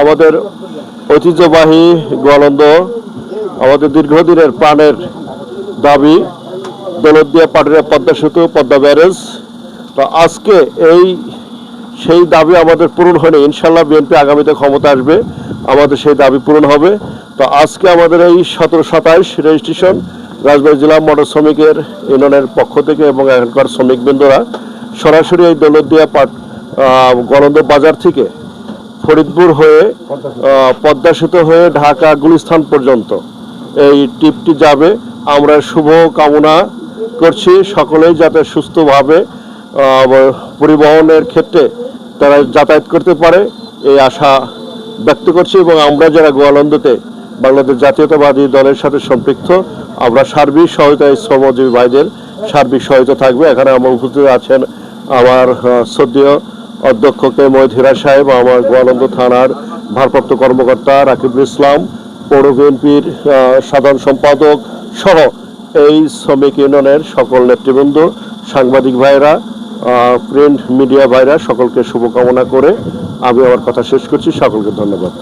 আমাদের ঐতিহ্যবাহী গোয়ালন্দ, আমাদের দীর্ঘদিনের প্রাণের দাবি, দৌলতদিয়া পাটুরিয়া পদ্মা সেতু, পদ্মা ব্যারেজ। তো আজকে এই, সেই দাবি আমাদের পূরণ হয়নি। ইনশাল্লাহ বিএনপি আগামীতে ক্ষমতা আসবে। আমাদের সেই দাবি পূরণ হবে। তো আজকে আমাদের এই সতেরো সাতাইশ রেজিস্ট্রেশন রাজবাড়ী জেলা মোটর শ্রমিকের ইউনিয়নের পক্ষ থেকে এবং এখানকার শ্রমিকবৃন্দরা সরাসরি এই দৌলতদিয়া পাট গলন্দ বাজার থেকে ফরিদপুর হয়ে পদ্মা সেতু হয়ে ঢাকা গুলিস্থান পর্যন্ত। এই ট্রিপটি যাবে। আমরা শুভ কামনা করছি সকলেই যাতে সুস্থভাবে পরিবহনের ক্ষেত্রে তারা যাতায়াত করতে পারে। এই আশা ব্যক্ত করছি এবং আমরা যারা গোয়ালন্দতে বাংলাদেশ জাতীয়তাবাদী দলের সাথে সম্পৃক্ত, আমরা সার্বিক সহায়তায় শ্রমজীবী ভাইদের সার্বিক সহায়তা থাকবে। এখানে আমার উপস্থিত আছেন আমার শ্রদ্ধেয় অধ্যক্ষ কে মহিধিরা সাহেব, আমার গোয়ালন্দ থানার ভারপ্রাপ্ত কর্মকর্তা রাকিবুল ইসলাম, পৌর বিএনপির সাধারণ সম্পাদক সহ এই শ্রমিক ইউনিয়নের সকল নেতৃবৃন্দ, সাংবাদিক ভাইরা প্রিন্ট মিডিয়া ভাইরা সকলকে শুভকামনা করে আমি আমার কথা শেষ করছি। সকলকে ধন্যবাদ।